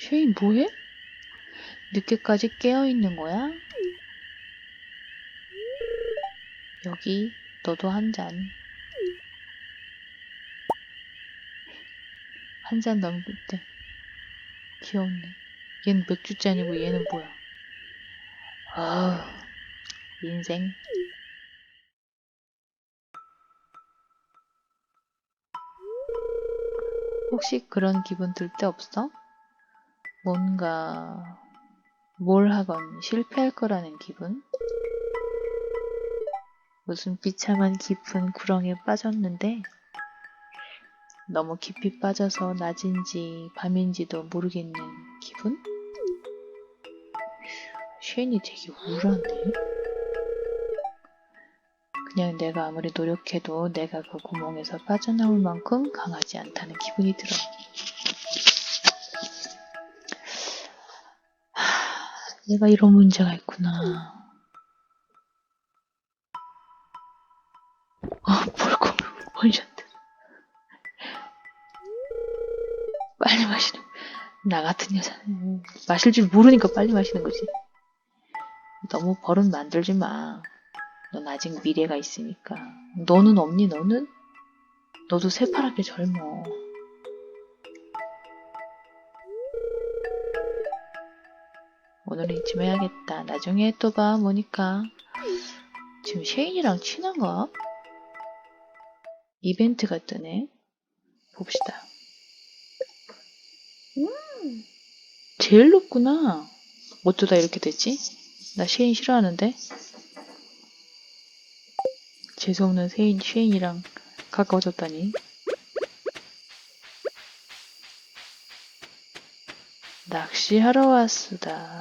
쉐인 뭐해? 늦게까지 깨어있는 거야? 여기 너도 한 잔. 한 잔 넘길 때 귀엽네. 얘는 맥주잔이고 얘는 뭐야? 아 인생. 혹시 그런 기분 들 때 없어? 뭔가 뭘 하건 실패할 거라는 기분? 무슨 비참한 깊은 구렁에 빠졌는데 너무 깊이 빠져서 낮인지 밤인지도 모르겠는 기분? 쉐인이 되게 우울하네. 그냥 내가 아무리 노력해도 내가 그 구멍에서 빠져나올 만큼 강하지 않다는 기분이 들어. 내가 이런 문제가 있구나. 아, 벌금 원샷들. 빨리 마시는. 나 같은 여자는 마실 줄 모르니까 빨리 마시는 거지. 너무 버릇 만들지 마. 넌 아직 미래가 있으니까. 너는 없니, 너는? 너도 새파랗게 젊어. 오늘은 이쯤 해야겠다. 나중에 또 봐, 모니까. 지금 쉐인이랑 친한가? 이벤트가 뜨네. 봅시다. 음, 제일 높구나. 어쩌다 이렇게 됐지? 나 쉐인 싫어하는데? 재수없는 세인, 쉐인이랑 가까워졌다니. 낚시하러 왔수다.